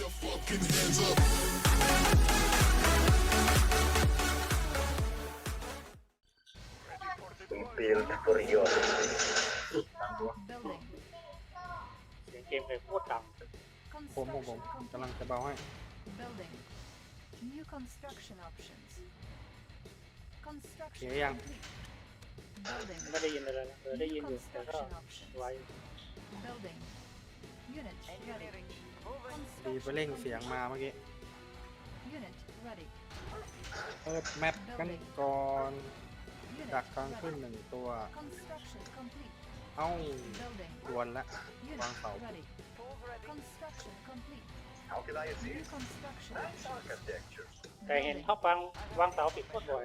Build for your Building. Building. New construction options. Construction complete. Building. Building. Building. ดีไปเร่งเสียงมาเมื่อกี้เปิดแมปกันก่อน ดักกลางขึ้นหนึ่งตัว เอ้าตวนละ วางเสาแต่เห็นชอบวางวางเสาผิดพลดบ่อย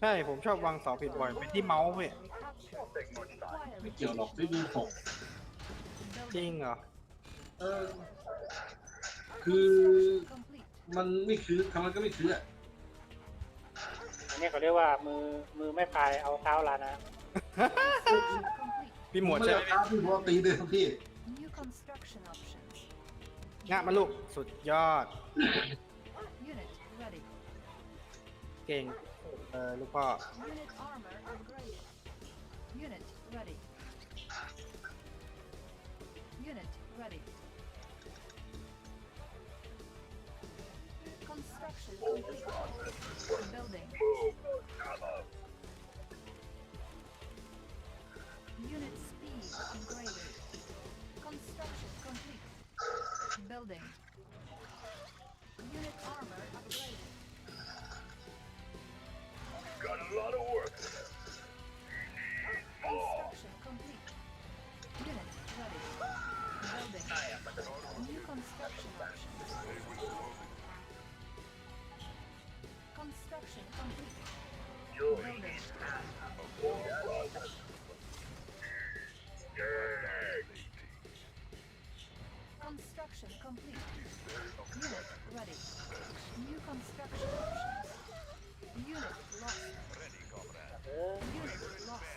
ใช่ผมชอบวางเสาผิดบ่อยไปที่เมาส์เว้ยไม่เกี่ยวหรอกไม่มีหกจริงเหรอเออคือมันไม่คือทำมันก็ไม่คืออ่ะอันนี้เขาเรียกว่ามือ มือไม่พาย เอาเท้าลานะ พี่หมวดใช่ไหมัพี่หมวดตีเดิมพี่งะมาลูกสุดยอด เก่งเออลูกพ่อ Unit ready. Construction complete. Building. Unit speed upgraded. Construction complete. Building. complete. Unit ready. New construction options. Unit lost. Unit lost.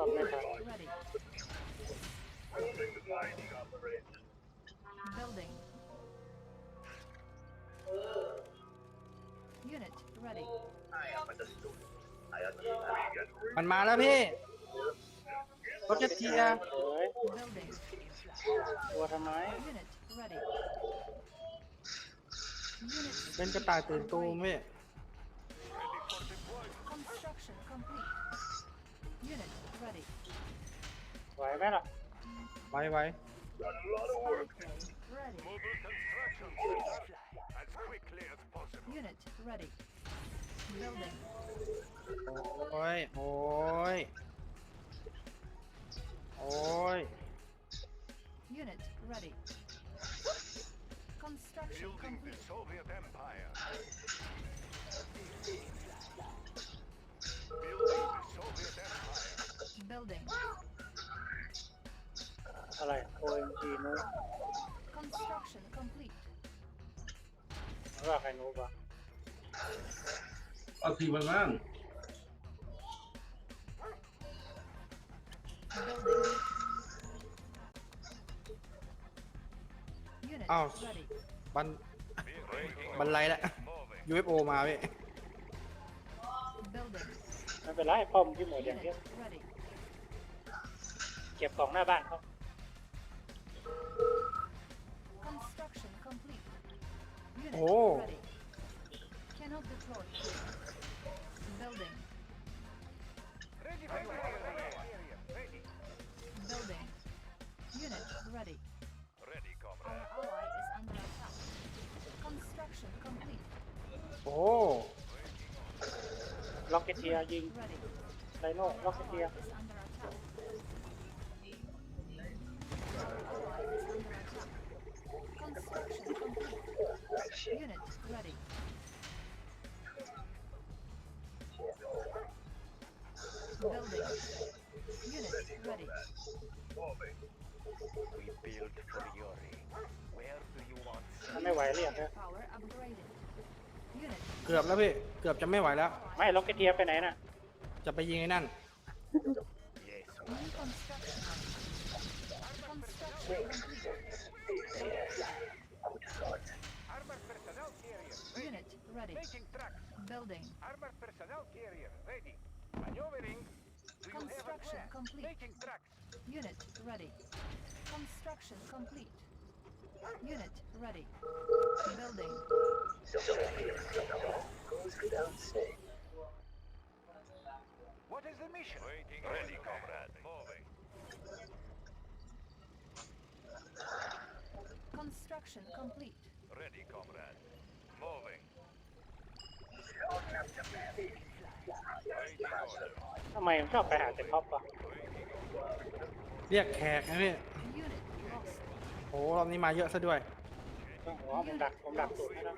ตอบไหมครับ Unit ready. Building. Unit ready. มันมาแล้วพี่รถจะเทียร์เป็นกระต่ายตื่นตูมเม่ไหวไหมล่ะไหวไหวโอ้ย โอ้ย ready. Construction Building complete. the Soviet Empire. Building the Soviet Empire. Building. อะไร OMG นู้น Construction complete. ว่าใครนู้นปะเอาทีมันบ้างอ้าวบันบันไรละ UFO มาพี่ไม่เป็นไรป้อมที่หมดอย่างเดียวเก็บของหน้าบ้านเขาโอ้โอ้ล็อกเกตเทียยิงไรโน่ล็อกเกตเทียไม่ไหวเลยอนะเกือบแล้วพี่ เกือบจะไม่ไหวแล้ว ไม่ล็อกเกตเทียไปไหนน่ะ จะไปยิงไอ้นั่น Armored personnel carrier Unit ready. making tracks. Building. Armored personnel carrier ready. Maneuvering. Do you have a Construction plan? complete. Making tracks. Unit ready. Construction complete. Unit ready. Building. What is the mission? Waiting ready, comrade. Moving. Construction complete. Ready, comrade. Moving. ทำไมมันชอบไปหาแต่ท็อปอ่ะเรียกแขกนะพี่ Unit lost. โหรอบนี้มาเยอะซะด้วยผมว่าผมดัก ผมดักสุดให้แล้ว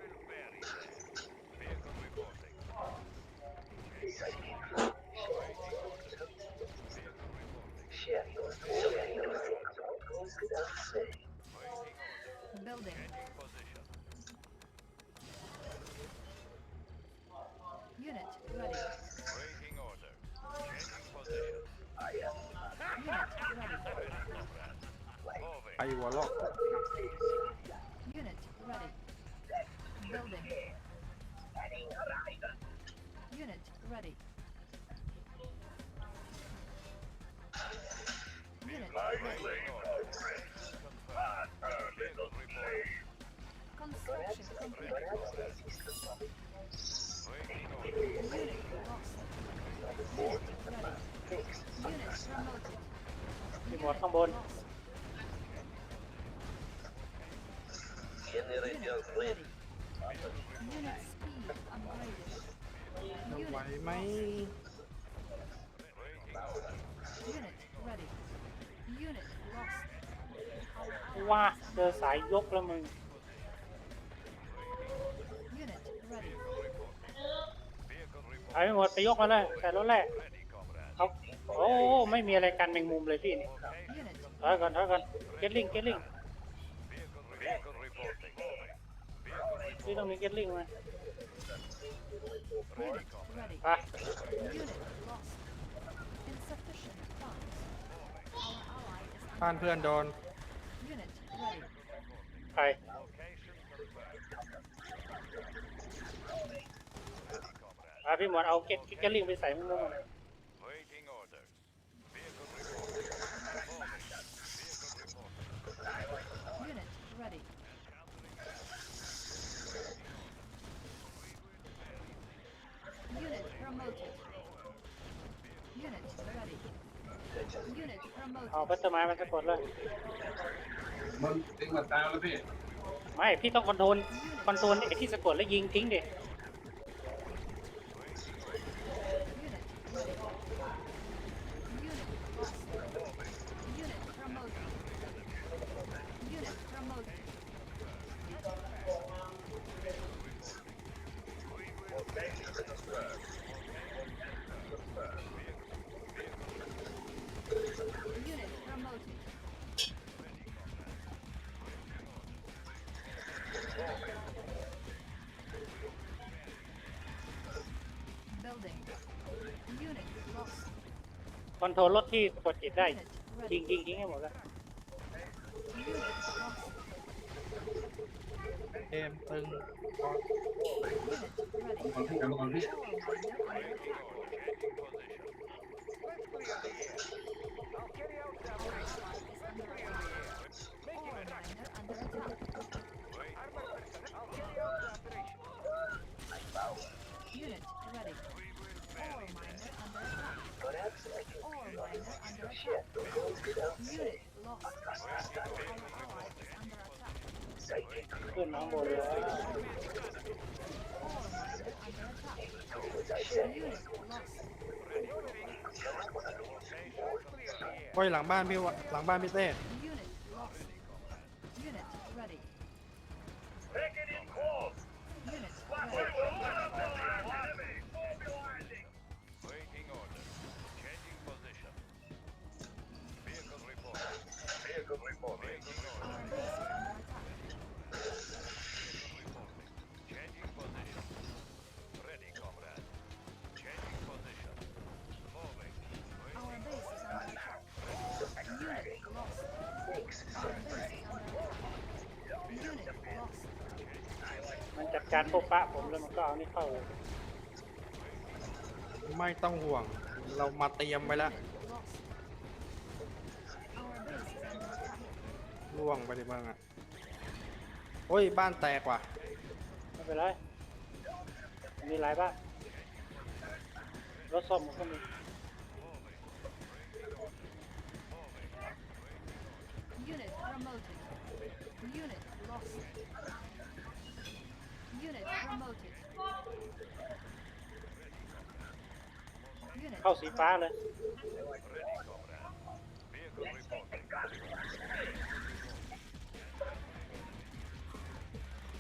aí. Construction complete. Unit lost. Unit promoted. Demora tambor. Generating. Unit วไหมว่าเจอสายยกแล้วมึงสายไปหมดไปยกมาเลยแต่รถแรกเขาโอ้ ไม่มีอะไรกันแมงมุมเลยพี่นี่ถอยก่อนถอยก่อน เกตลิง เกตลิงพี่ต้องมีเกตลิงไมท่านเพื่อนโดน ใครพี่หมอนเอาเก็ตกิกเกอร์ลิงไปใส่มือเอาพัสมามันสะกดเลย มัน ติงมาตาแล้วพี่ ไม่ พี่ต้องคอนโทรลคอนโทรลไอ้ที่สะกดแล้วยิงทิ้งดิคอนโทรลรถที่กดจิตได้จริงจริงจริงให้หมดแล้วเกมตึงเอานพี่ไปหลังบ้านพี่วะหลังบ้านพี่เต้การพบปะผมแล้วมันก็เอานี่เข้า ไม่ต้องห่วง เรามาเตรียมไว้แล้วล่วงไปดิมางอ่ะ โอ้ยบ้านแตกว่ะ ไม่เป็นไร มีหลายบ้านรถ่อมมันก็มีเข้าสีฟ้าเลยบ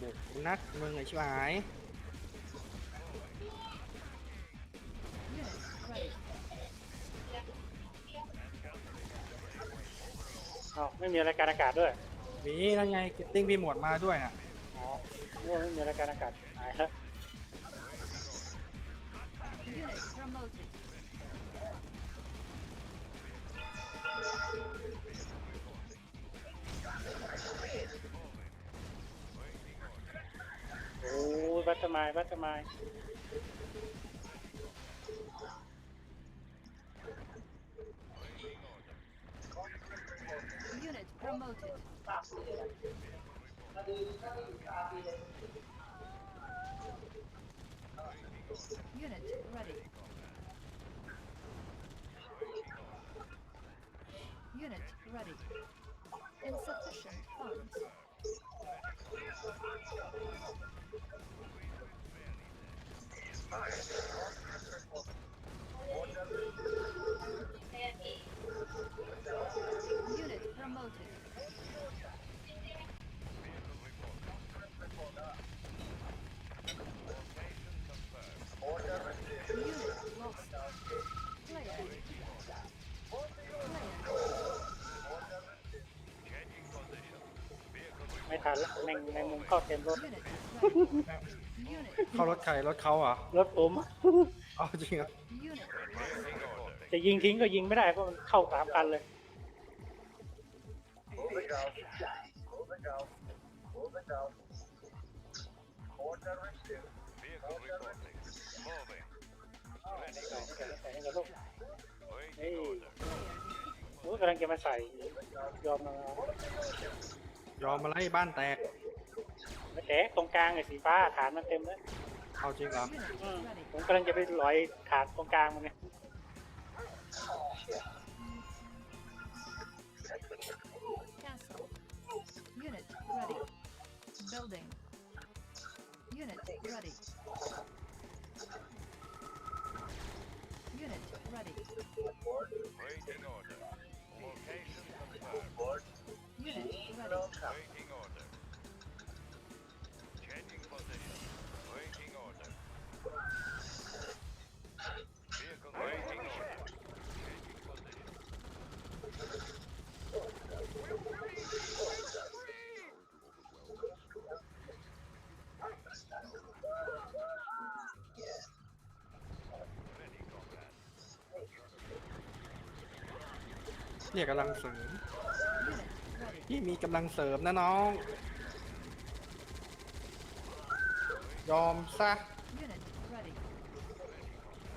ุกนักมึงไอ้ชิบหายไม่มีอะไรการอากาศด้วยมีแั้วไงกิตติ้งพี่หมวดมาด้วยน่ะโมันมีอายการอากาศหายฮะโอ้ยบัตรไม้วัตรไม้ Unit ready. Unit ready. Insufficient funds. Nice. ทันแลแมงแมงมุมเข้าเต็มรถ เข้ารถใครรถเขาเหรอ่ะ รถผมเอาจริงเหรอ่ะ จะยิงทิ้งก็ยิงไม่ได้เพราะมันเข้าสามกันเลยเยโอ้กำลังจะมาใส่ยอมมายอมมาไล่บ้านแตกแตก ตรงกลางไอ้สีฟ้าฐานมันเต็มเลย เอาจริงเหรอบผมกำลังจะไปลอยฐานตรงกลางมันเนี่ยต้องขับ Waiting order. Changing position. Waiting order. Vehicle waiting order. Changing position. Ready, comrade. เนี่ยกำลังเสริมที่มีกำลังเสริมนะน้อง ยอมซะ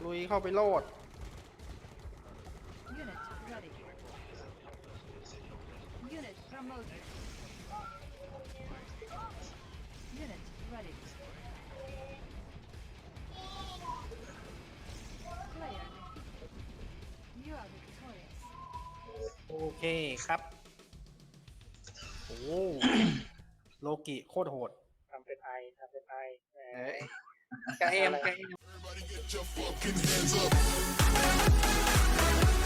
ลุยเข้าไปโลดโอเคครับโลกิโคตรโหดทำเป็นไอทำเป็นไอแกระเอมกระเอม